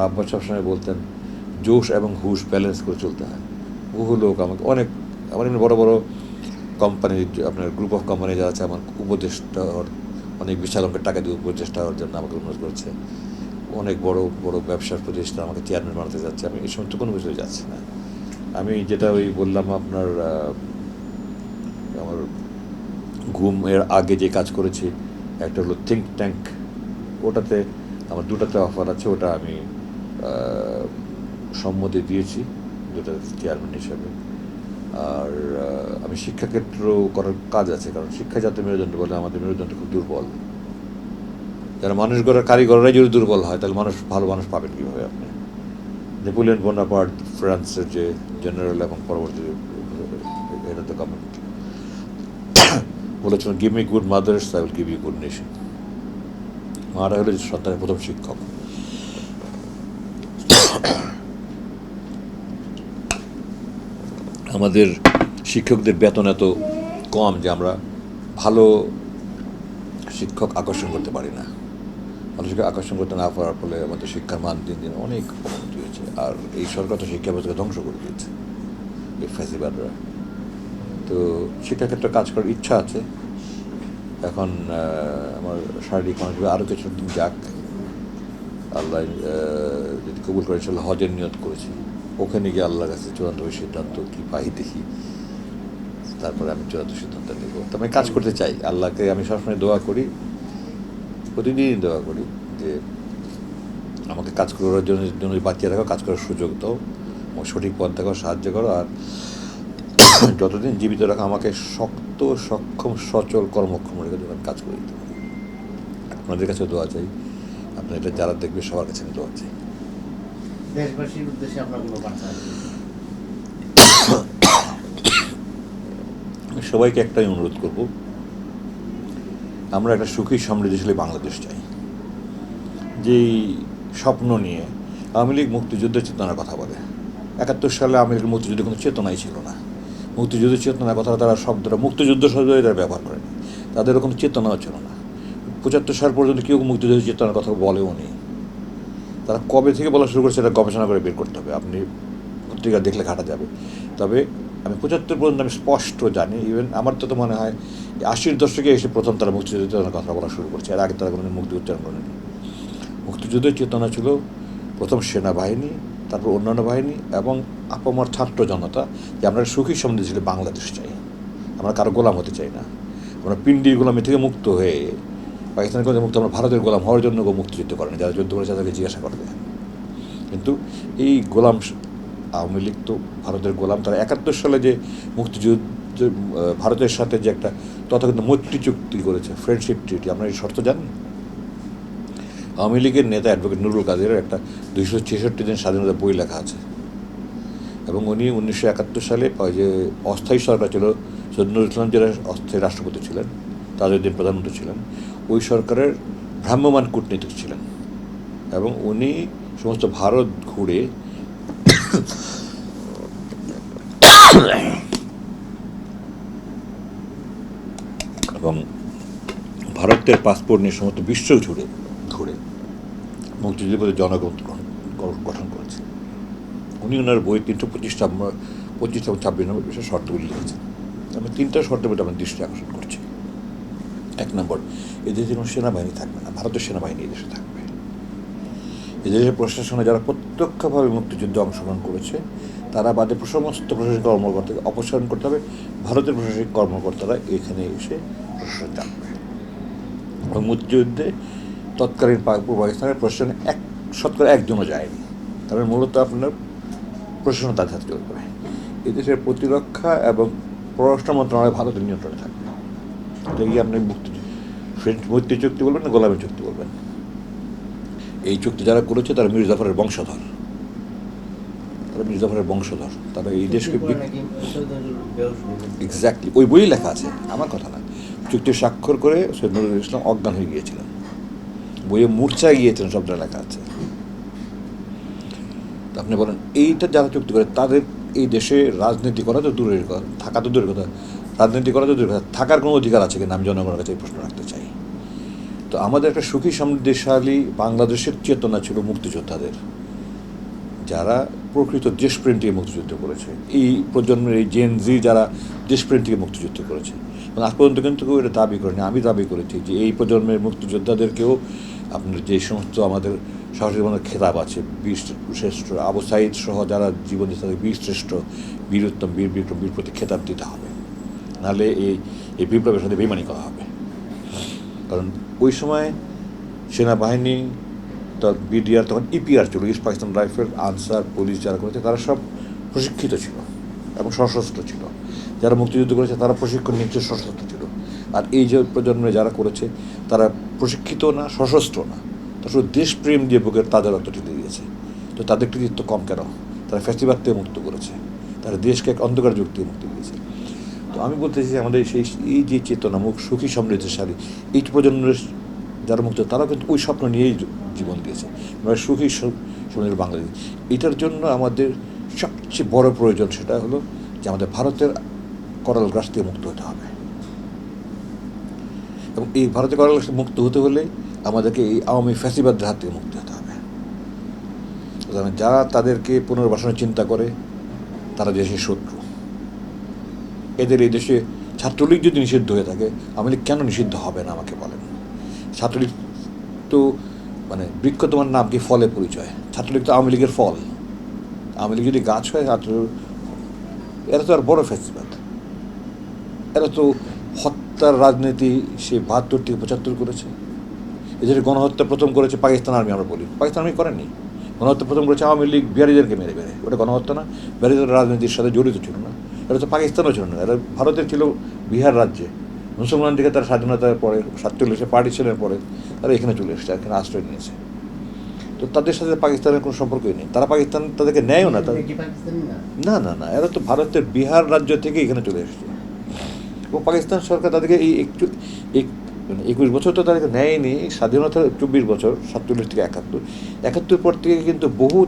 আব্বা সবসময় বলতেন, জোশ এবং হুশ ব্যালেন্স করে চলতে হয়। বহু লোক আমাকে, অনেক, আমার এমনি বড় বড় কোম্পানি আপনার গ্রুপ অফ কোম্পানি যারা আছে, আমার উপদেষ্টা অনেক বিশাল অঙ্কের টাকা দিয়ে উপদেষ্টা হওয়ার জন্য আমাকে অনুরোধ করছে। অনেক বড় বড় ব্যবসার প্রতিষ্ঠান আমাকে চেয়ারম্যান বানাতে যাচ্ছে। আমি এই সমস্ত কোনো বিষয়ে যাচ্ছি না। আমি যেটা ওই বললাম আপনার আমার ঘুম এর আগে যে কাজ করেছি, একটা হলো থিঙ্ক ট্যাঙ্ক ওটাতে আমার দুটাতে অফার আছে, ওটা আমি সম্মতি দিয়েছি দুটা চেয়ারম্যান হিসাবে। আর আমি শিক্ষাক্ষেত্র করার কাজ আছে, কারণ শিক্ষা যাতে মেরুদণ্ড বলে আমাদের মেরুদণ্ড খুব দুর্বল। যারা মানুষ গড়ার কারিগররাই যদি দুর্বল হয়, তাহলে মানুষ, ভালো মানুষ পাবেন কীভাবে আপনি? নেপোলিয়ন বোনাপার্ট, ফ্রান্সের যে জেনারেল এবং পরবর্তী দ্য বলেছিলেন give me good mothers I will give you good nation মারা হলো সন্তানের প্রথম শিক্ষক। আমাদের শিক্ষকদের বেতন এত কম যে আমরা ভালো শিক্ষক আকর্ষণ করতে পারি না। ভালো শিক্ষক আকর্ষণ করতে না পারার ফলে আমাদের শিক্ষার মান দিন দিন অনেক অবনতি হয়েছে। আর এই সরকার তো শিক্ষা ব্যবস্থাকে ধ্বংস করে দিয়েছে, এই ফ্যাসিবাদরা। তো শিক্ষাক্ষেত্রে কাজ করার ইচ্ছা আছে। এখন আমার শারীরিক মানসিক আরও কিছু দিন যাক, আল্লাহ যদি কবুল করে হজের নিয়ত করেছি। ওখানে গিয়ে আল্লাহর কাছে চূড়ান্তভাবে সিদ্ধান্ত কী পাই দেখি। তারপরে আমি চূড়ান্ত সিদ্ধান্ত নেব। আমি কাজ করতে চাই। আল্লাহকে আমি সবসময় দোয়া করি, প্রতিদিনই দোয়া করি যে আমাকে কাজ করার জন্য জন্য বাঁচিয়ে রাখো, কাজ করার সুযোগ দাও আমার সঠিক পথ দেখাও সাহায্য করো আর যতদিন জীবিত রাখো, আমাকে শক্ত, সক্ষম, সচল কর্মক্ষম রেখে আমি কাজ করে দিতে পারি আপনাদের কাছে দোয়া চাই। আপনার যারা দেখবে, সবার কাছে আমি দোয়া চাই। দেশবাসীর উদ্দেশ্যে আপনার কোনো বার্তা? সবাইকে একটাই অনুরোধ করব, আমরা একটা সুখী, সমৃদ্ধশালী বাংলাদেশ চাই। যেই স্বপ্ন নিয়ে আওয়ামী লীগ মুক্তিযুদ্ধের চেতনার কথা বলে। একাত্তর সালে আওয়ামী লীগের মুক্তিযুদ্ধের কোনো চেতনাই ছিল না। মুক্তিযুদ্ধের চেতনার কথা তারা শব্দটা মুক্তিযুদ্ধ শব্দই তারা ব্যবহার করেনি। তাদের কোনো চেতনাও ছিল না। পঁচাত্তর সাল পর্যন্ত কেউ মুক্তিযুদ্ধের চেতনার কথা বলেও নি। তারা কবে থেকে বলা শুরু করেছে এটা গবেষণা করে বের করতে হবে। আপনি পত্রিকা দেখলে ঘাটা যাবে। তবে আমি পঁচাত্তর পর্যন্ত আমি স্পষ্ট জানি ইভেন আমার তো তো মনে হয় আশির দশকে এসে প্রথম তারা মুক্তিযুদ্ধের কথা বলা শুরু করছে। এর আগে তারা কোনো মুক্তি উচ্চারণ করেনি। মুক্তিযুদ্ধের চেতনা ছিল প্রথম সেনাবাহিনী, তারপর অন্যান্য বাহিনী এবং আপামর ছাত্র জনতা, যে আমরা সুখী সমৃদ্ধশালী বাংলাদেশ চাই। আমরা কারও গোলাম হতে চাই না। আমরা পিন্ডির গোলামি থেকে মুক্ত হয়ে পাকিস্তানের কাছে মুক্ত, আমরা ভারতের গোলাম হওয়ার জন্য মুক্তিযুদ্ধ করেনি। যারা যুদ্ধ করেছে, তাদেরকে জিজ্ঞাসা করবে কিন্তু এই গোলাম আওয়ামী লীগ তো ভারতের গোলাম, তারা একাত্তর সালে যে মুক্তিযুদ্ধ ভারতের সাথে যে একটা তথাকথিত মৈত্রী চুক্তি করেছে ফ্রেন্ডশিপ ট্রিটি আমরা এই শর্ত জানেন? আওয়ামী লীগের নেতা অ্যাডভোকেট নুরুল কাদেরের একটা দুইশো ছেষট্টি দিন স্বাধীনতা বই লেখা আছে। এবং উনি উনিশশো একাত্তর সালে যে অস্থায়ী সরকার ছিল নুরুল ইসলাম যারা অস্থায়ী রাষ্ট্রপতি ছিলেন, তাজউদ্দিন প্রধানমন্ত্রী ছিলেন ওই সরকারের ভ্রাম্যমান কূটনীতিক ছিলেন এবং উনি সমস্ত ভারত ঘুরে এবং ভারতের পাসপোর্ট নিয়ে সমস্ত বিশ্ব জুড়ে ঘুরে মুক্তিযুদ্ধের জনগণ গঠন করেছে। উনি ওনার বই তিনশো পঁচিশ পঁচিশ এবং ছাব্বিশ নম্বর বিষয়ে শর্তগুলি লিখেছেন। আমি তিনটা শর্তের প্রতি আমার দৃষ্টি আকর্ষণ করছি। এক নম্বর এদেশে কোনো সেনাবাহিনী থাকবে না, ভারতের সেনাবাহিনী এদেশে থাকবে। এদেশের প্রশাসনে যারা প্রত্যক্ষভাবে মুক্তিযুদ্ধে অংশগ্রহণ করেছে, তারা বাদে সমস্ত প্রশাসনিক কর্মকর্তাকে অপসারণ করতে হবে। ভারতের প্রশাসনিক কর্মকর্তারা এখানে এসে প্রশাসন চাপবে এবং মুক্তিযুদ্ধে তৎকালীন পূর্ব পাকিস্তানের প্রশাসনে এক, শতকরা একজনও যায়নি। তারপরে মূলত আপনার প্রশাসন তার সাথে চলবে এদেশের প্রতিরক্ষা এবং পররাষ্ট্র মন্ত্রণালয় ভারতের নিয়ন্ত্রণে থাকবে। আপনি মুক্তি মৈত্রী চুক্তি বলবেন না গোলামী চুক্তি বলবেন? এই চুক্তি যারা করেছে তারা মীর জাফরের বংশধর। তারা মীর জাফরের বংশধর। তারা এই দেশকে। এক্স্যাক্টলি ওই বইয়ে লেখা আছে। আমার কথা না। চুক্তি স্বাক্ষর করে সৈয়দ নজরুল ইসলাম অজ্ঞান হয়ে গিয়েছিলেন। বইয়ে মূর্ছায় গিয়েছিলেন শব্দটা লেখা আছে। আপনি বলেন এইটা যারা চুক্তি করে তাদের এই দেশে রাজনীতি করা তো দূরের কথা থাকা তো দূরের কথা। রাজনীতি করা কথা থাকার কোনো অধিকার আছে কিনা আমি জনগণের কাছে এই প্রশ্ন রাখতে চাই। তো আমাদের একটা সুখী সমৃদ্ধিশালী বাংলাদেশের চেতনা ছিল মুক্তিযোদ্ধাদের। যারা প্রকৃত দেশপ্রেম থেকে মুক্তিযুদ্ধ করেছে। এই প্রজন্মের এই জেন জি যারা দেশপ্রেম থেকে মুক্তিযুদ্ধ করেছে। এবং আজ পর্যন্ত কিন্তু কেউ এটা দাবি করেনি। আমি দাবি করেছি যে এই প্রজন্মের মুক্তিযোদ্ধাদেরকেও আপনার যে সমস্ত আমাদের সাহসী জীবনের খেতাব আছে, বীর শ্রেষ্ঠ আবু সাইদ সহ যারা জীবন তাদের বীর শ্রেষ্ঠ বীর উত্তম বীর বিক্রম বীর প্রতি খেতাব দিতে হবে। নাহলে এই এই বিপ্লবের সাথে বেমানি করা হবে। কারণ ওই সময় সেনাবাহিনী, তখন বিডিআর, তখন ইপিআর ছিল, east Pakistan rifle, answer, police যারা করেছে, তারা সব প্রশিক্ষিত ছিল এবং সশস্ত্র ছিল। যারা মুক্তিযুদ্ধ করেছে, তারা প্রশিক্ষণ নিচ্ছে, সশস্ত্র ছিল। আর এই যে প্রজন্মে যারা করেছে, তারা প্রশিক্ষিত না, সশস্ত্র না। তারা শুধু দেশপ্রেম দিয়ে বুকের তাদের ঢেলে দিয়েছে। তো তাদের কৃতিত্ব কম কেন? তারা ফ্যাসিবাদ থেকে মুক্ত করেছে। তারা দেশকে এক অন্ধকার থেকে মুক্তি দিয়েছে। তো আমি বলতে চাই যে আমাদের সেই, এই যে চেতনা, মুখ সুখী সমৃদ্ধশালী, এই প্রজন্মের যারা মুক্ত, তারাও কিন্তু ওই স্বপ্ন নিয়েই জীবন দিয়েছে। আমরা সুখী সমৃদ্ধ বাংলাদেশ এটার জন্য আমাদের সবচেয়ে বড় প্রয়োজন সেটা হলো যে আমাদের ভারতের করাল গ্রাস থেকে মুক্ত হতে হবে। এবং এই ভারতের করাল গ্রাস মুক্ত হতে হলে আমাদেরকে এই আওয়ামী ফ্যাসিবাদের হাত থেকে মুক্ত হতে হবে। যারা তাদেরকে পুনর্বাসনের চিন্তা করে, তারা দেশের শত্রু। এদের এই দেশে ছাত্রলীগ যদি নিষিদ্ধ হয়ে থাকে লীগ কেন নিষিদ্ধ হবে না আমাকে বলেন? ছাত্রলীগ তো মানে বৃক্ষ তোমার নাম কি? ফলে পরিচয়। ছাত্রলীগ তো আওয়ামী লীগের ফল। আওয়ামী লীগ যদি গাছ হয় ছাত্র এরা তো আর বড় ফেস্টিভ্যাল এরা তো হত্যার রাজনীতি সে বাহাত্তর থেকে পঁচাত্তর করেছে। এদের গণহত্যা প্রথম করেছে পাকিস্তান আর্মি, আমরা বলি। পাকিস্তান আর্মি করেনি গণহত্যা প্রথম করেছে আওয়ামী লীগ, বিহারিদেরকে মেরে মেরে। ওটা গণহত্যা না। বিহারিদের রাজনীতির সাথে জড়িত ছিল। এটা তো পাকিস্তানও ছিল না। এরা ভারতের ছিল বিহার রাজ্যে। মুসলমান দিকে তারা স্বাধীনতার পরে সাতচল্লিশে পার্টিশনের পরে তারা এখানে চলে এসেছে এখানে আশ্রয় নিয়েছে। তো তাদের সাথে পাকিস্তানের কোনো সম্পর্কই নেই। তারা পাকিস্তান তাদেরকে নেয়ও না তাদের না? না না এরা তো ভারতের বিহার রাজ্য থেকে এখানে চলে এসেছে। এবং পাকিস্তান সরকার তাদেরকে এই একটু এক- মানে একুশ বছর তো তাদেরকে নেয়নি স্বাধীনতা চব্বিশ বছর সাতচল্লিশ থেকে একাত্তর। একাত্তর পর থেকে কিন্তু বহু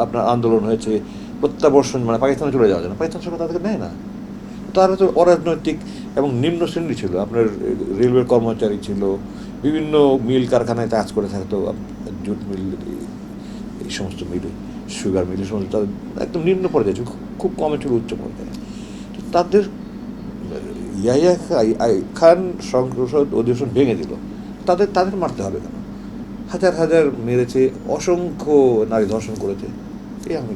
আপনার আন্দোলন হয়েছে প্রত্যাবর্ষণ মানে পাকিস্তানে চলে যাওয়া যায় না পাকিস্তান সরকার তাদেরকে নেয় না। তারা তো অরাজনৈতিক এবং নিম্ন শ্রেণি ছিল, আপনার রেলওয়ের কর্মচারী ছিল, বিভিন্ন মিল কারখানায় কাজ করে থাকতো, জুট মিল, এই- সমস্ত মিল, সুগার মিল, এই সমস্ত, তাদের একদম নিম্ন পর্যায়ে ছিল, খুব- কমে ছিল উচ্চ পর্যায়ে। তো তাদের, ইয়াহিয়া খান সংসদ অধিবেশন ভেঙে দিল। তাদের তাদের মারতে হবে কেন? হাজার হাজার মেরেছে, অসংখ্য নারী ধর্ষণ করেছে, এই আমি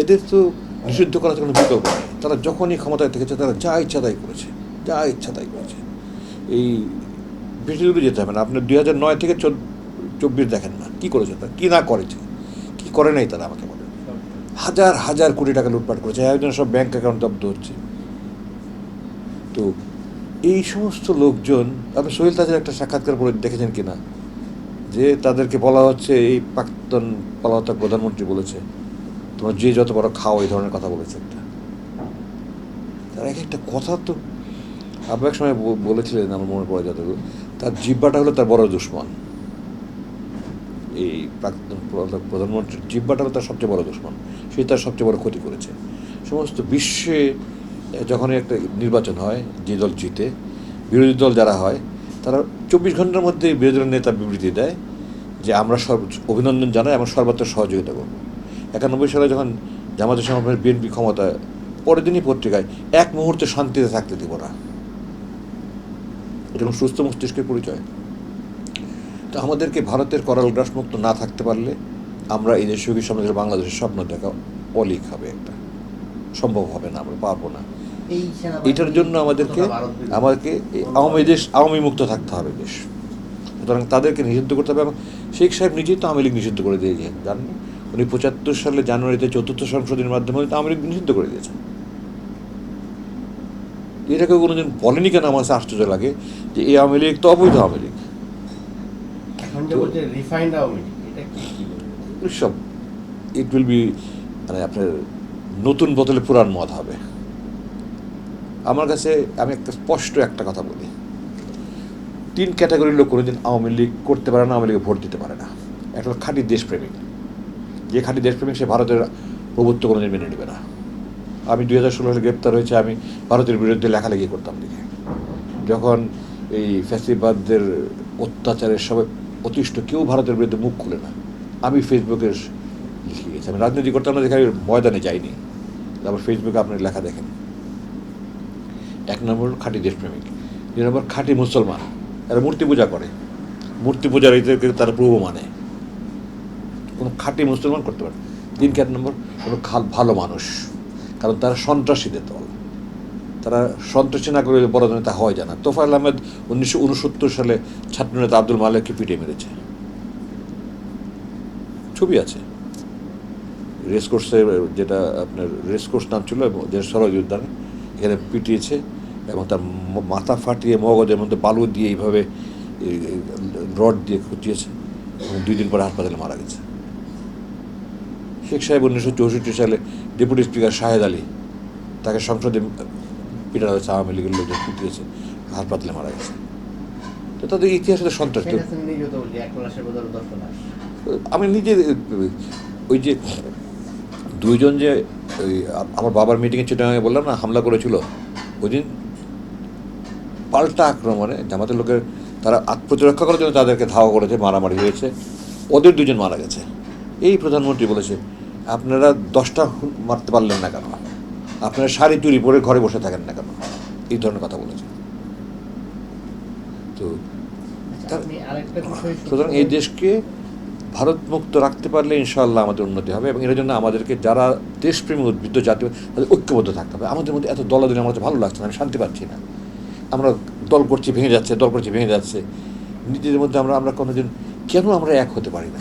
এদের তো নিষিদ্ধ করার কোনো বিকল্প নেই। তারা যখনই ক্ষমতায় থেকেছে, তারা যা ইচ্ছা তাই করেছে। যা ইচ্ছা তাই করেছে। এই বেশি দূরে যেতে হবে না। আপনি দুই হাজার নয় থেকে চব্বিশ দেখেন না। কী করেছে তারা? কী না করেছে? কী করে নাই তারা আমাকে বলে হাজার হাজার কোটি টাকা লুটপাট করেছে। একজন সব ব্যাংক অ্যাকাউন্ট জব্দ হচ্ছে। তো এই সমস্ত লোকজন, আপনি সোহেল তাজের একটা সাক্ষাৎকার করে দেখেছেন কি না যে তাদেরকে বলা হচ্ছে, এই প্রাক্তন পলাতক প্রধানমন্ত্রী বলেছে তোমরা যে যত বড় খাও এই ধরনের কথা বলেছে একটা। তার এক একটা কথা তো আপনি এক সময় বলেছিলেন আমার মনে পড়ে যতটুকু তার জিব্বাটা হলো তার বড় দুশ্মন। এই প্রাক্তন প্রধান- প্রধানমন্ত্রীর জিব্বাটা হলো তার সবচেয়ে বড় দুশ্মন। সে তার সবচেয়ে বড় ক্ষতি করেছে। সমস্ত বিশ্বে এ, যখনই একটা নির্বাচন হয় যে দল জিতে বিরোধী দল যারা হয় তারা চব্বিশ ঘণ্টার মধ্যে বিরোধী দলের নেতা বিবৃতি দেয় যে আমরা সর্ব অভিনন্দন জানাই এবং সর্বাত্র সহযোগিতা করব। একানব্বই সালে যখন জামাতের সময় বিএনপি ক্ষমতায় পরের দিনই পত্রিকায় এক মুহূর্তে শান্তিতে থাকতে দিব না। এটা সুস্থ মস্তিষ্কের পরিচয়। তো আমাদেরকে ভারতের করাল গ্রাস মুক্ত না থাকতে পারলে আমরা এই দেশ সুখী সমাজের বাংলাদেশের স্বপ্ন দেখা অলিক হবে একটা। সম্ভব হবে না আমরা পারব না। এটার জন্য আমাদেরকে আমাদেরকে আওয়ামী দেশ আওয়ামী মুক্ত থাকতে হবে দেশ সুতরাং তাদেরকে নিষিদ্ধ করতে হবে এবং শেখ সাহেব নিজেই তো আওয়ামী লীগ নিষিদ্ধ করে দিয়েছেন জানেন? উনি পঁচাত্তর সালে জানুয়ারিতে চতুর্থ সংশোধনীর মাধ্যমে আওয়ামী লীগ নিষিদ্ধ করে দিয়েছেন। এটাকে কোনোদিন বলেনি কেন? আমার কাছে আশ্চর্য লাগে যে এই আওয়ামী লীগ তো অবৈধ আওয়ামী লীগ? সব ইট উইল বি মানে আপনার নতুন বোতলে পুরান মদ হবে। আমার কাছে আমি একটা স্পষ্ট একটা কথা বলি। তিন ক্যাটাগরির লোক কোনোদিন আওয়ামী লীগ করতে পারে না আওয়ামী লীগে ভোট দিতে পারে না। একটা খাঁটি দেশপ্রেমিক। যে খাঁটি দেশপ্রেমিক সে ভারতের প্রভুত্ব কোনোদিন মেনে নেবে না। আমি দুই হাজার ষোলো সালে গ্রেপ্তার হয়েছে, আমি ভারতের বিরুদ্ধে লেখালেখি করতাম লিখে। যখন এই ফ্যাসিবাদদের অত্যাচারের সবাই অতিষ্ঠ কেউ ভারতের বিরুদ্ধে মুখ খুলে না, আমি ফেসবুকে লিখে গেছি। আমি রাজনীতি করতাম না দেখে আমি ময়দানে যাইনি। তারপর ফেসবুকে আপনার লেখা দেখেন। এক নম্বর খাঁটি দেশপ্রেমিক, দুই নম্বর খাঁটি মুসলমান, এরা মূর্তি পূজা করে। মূর্তি পূজার তারা প্রভু মানে। কোনো খাঁটি মুসলমান করতে পারে। তিন চার নম্বর, কোনো খাল ভালো মানুষ। কারণ তারা সন্ত্রাসীদের দল। তারা সন্ত্রাসী না করে বড় নেতা হয় জানা তোফায়েল আহমেদ উনিশশো উনসত্তর সালে ছাত্রনেতা আব্দুল মালিককে পিটিয়ে মেরেছে। ছবি আছে। রেসকোর্সে যেটা আপনার রেসকোর্স নাম ছিল যে সরজ উদ্যানে এখানে পিটিয়েছে এবং তার মাথা ফাটিয়ে মগজের মধ্যে বালু দিয়ে এইভাবে রড দিয়ে খুঁচিয়েছে এবং দুই দিন পরে হাসপাতালে মারা গেছে। শেখ সাহেব উনিশশো চৌষট্টি সালে ডেপুটি স্পিকার শাহেদ আলী তাকে সংসদে পিটানো হয়েছে আওয়ামী লীগের লোকজন পিটিয়েছে পাতলে মারা গেছে। তো তাদের ইতিহাসে সন্ত্রাস তো লাশ। আমি নিজে ওই যে দুইজন যে ওই আমার বাবার মিটিংয়ে চিটাগাঙে বললাম না হামলা করেছিল ওই দিন পাল্টা আক্রমণে জামাতের লোকের তারা আত্মপ্রতিরক্ষা করার জন্য তাদেরকে ধাওয়া করেছে মারামারি হয়েছে ওদের দুজন মারা গেছে। এই প্রধানমন্ত্রী বলেছে আপনারা দশটা মারতে পারলেন না কেন? আপনারা শাড়ি চুরি পরে ঘরে বসে থাকেন না কেন? এই ধরনের কথা বলেছে তো আচ্ছা, তার- সুতরাং এই দেশকে ভারত মুক্ত রাখতে পারলে ইনশাআল্লাহ আমাদের উন্নতি হবে এবং এর জন্য আমাদেরকে যারা দেশপ্রেমী উদ্বৃত্ত জাতীয় তাদের ঐক্যবদ্ধ থাকতে হবে। আমাদের মধ্যে এত দলাদলি আমার ভালো লাগছে না আমি শান্তি পাচ্ছি না। আমরা দল করছি ভেঙে যাচ্ছে দল করছি ভেঙে যাচ্ছে। নিজেদের মধ্যে আমরা আমরা কোনোদিন কেন আমরা এক হতে পারি না?